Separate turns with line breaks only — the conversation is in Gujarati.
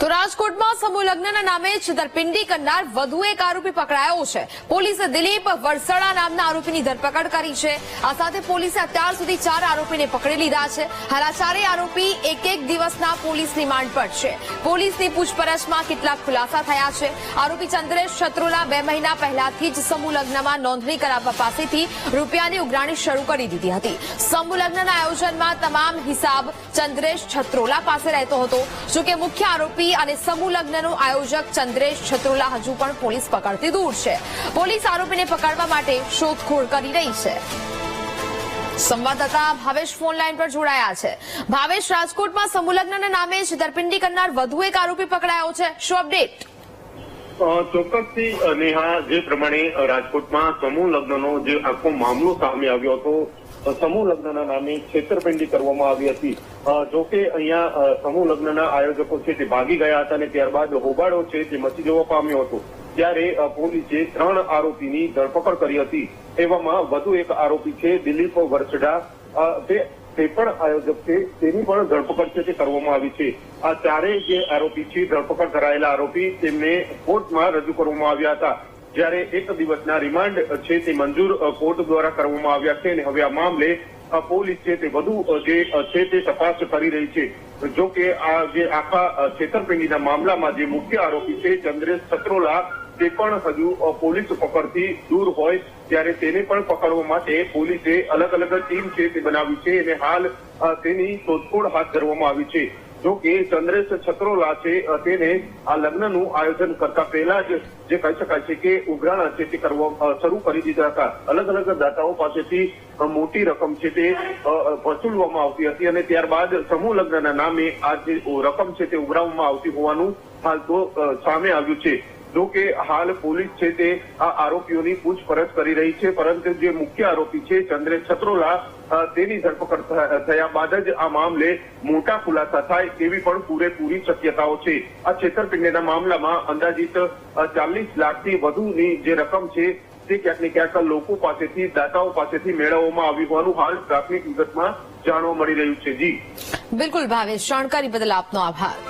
તો રાજકોટમાં સમૂહ લગ્નના નામે છેતરપિંડી કરનાર વધુ એક આરોપી પકડાયો છે. પોલીસે દિલીપ વરસડા નામના આરોપીની ધરપકડ કરી છે. આ સાથે પોલીસે અત્યાર સુધી ચાર આરોપીને પકડી લીધા છે. હાલ ચારેય આરોપી એક એક દિવસના પોલીસ રિમાન્ડ પર છે. પોલીસની પૂછપરછમાં કેટલાક ખુલાસા થયા છે. આરોપી ચંદ્રેશ છત્રોલા બે મહિના પહેલાથી જ સમૂહ લગ્નમાં નોંધણી કરાવવા પાસેથી રૂપિયાની ઉઘરાણી શરૂ કરી દીધી હતી. સમૂહ લગ્નના આયોજનમાં તમામ હિસાબ ચંદ્રેશ છત્રોલા પાસે રહેતો હતો. જોકે મુખ્ય આરોપી અને સમૂહ લગ્નનો આયોજક ચંદ્રેશ છત્રુલા હજુ પણ પોલીસ પકડથી દૂર છે. પોલીસ આરોપીને પકડવા માટે શોધખોળ કરી રહી છે. સંવાદદાતા ભાવેશ ફોન લાઈન પર જોડાયા છે. ભાવેશ, રાજકોટમાં સમૂહ લગ્નના નામે છેતરપિંડી કરનાર વધુ એક આરોપી પકડાયો છે. શું અપડેટ?
ચોક્કસથી નેહા, જે પ્રમાણે રાજકોટમાં સમૂહ લગ્નનો જે આખો મામલો સામે આવ્યો હતો સમૂહ લગ્નના નામે છેતરપિંડી કરવામાં આવી હતી. જોકે અહીંયા સમૂહ લગ્નના આયોજકો છે તે ભાગી ગયા હતા અને ત્યારબાદ હોબાળો છે તે મચી જવા પામ્યો હતો. ત્યારે પોલીસે ત્રણ આરોપીની ધરપકડ કરી હતી. એવામાં વધુ એક આરોપી છે, દિલીપ વરસડા. તે તે પણ આયોજક છે તેની પણ ધરપકડ છે તે કરવામાં આવી છે. આ ચારેય જે આરોપી છે ધરપકડ કરાયેલા આરોપી તેમને કોર્ટમાં રજૂ કરવામાં આવ્યા હતા. જ્યારે એક દિવસના રિમાન્ડ છે તે મંજૂર કોર્ટ દ્વારા કરવામાં આવ્યા છે અને હવે આ મામલે પોલીસ છે તે વધુ જે છે તે તપાસ કરી રહી છે. જો કે આ જે આખા છેતરપિંડીના મામલામાં જે મુખ્ય આરોપી છે ચંદ્રેશ છત્રોલા તે પણ હજુ પોલીસ પકડથી દૂર હોય, ત્યારે તેને પણ પકડવા માટે પોલીસે અલગ અલગ ટીમ છે તે બનાવી છે અને હાલ તેની શોધખોળ હાથ ધરવામાં આવી છે. જો કે ચંદ્રેશ છત્રોલા છે તેને આ લગ્નનું આયોજન કરતા પહેલા જ જે કહી શકાય છે કે ઉઘરાણા છે તે કરવા શરૂ કરી દીધા હતા. અલગ અલગ દાતાઓ પાસેથી મોટી રકમ છે તે વસૂલવામાં આવતી હતી અને ત્યારબાદ સમૂહ લગ્નના નામે આ જે રકમ છે તે ઉઘરાવવામાં આવતી હોવાનું હાલ તો સામે આવ્યું છે. જો કે હાલ પોલીસ છે તે આ આરોપીઓની પૂછપરછ કરી રહી છે, પરંતુ જે મુખ્ય આરોપી છે ચંદ્રેશ છત્રોલા તેની ધરપકડ થયા બાદ જ આ મામલે મોટા ખુલાસા થાય તેવી પણ પૂરેપૂરી શક્યતાઓ છે. આ છેતરપિંડીના મામલામાં અંદાજિત ચાલીસ લાખથી વધુની જે રકમ છે તે ક્યાંક ને ક્યાંક લોકો પાસેથી, દાતાઓ પાસેથી મેળવવામાં આવી હોવાનું હાલ પ્રાથમિક વિગતમાં જાણવા મળી રહ્યું છે. જી.
બિલકુલ ભાવેશ, જાણકારી બદલ આપનો આભાર.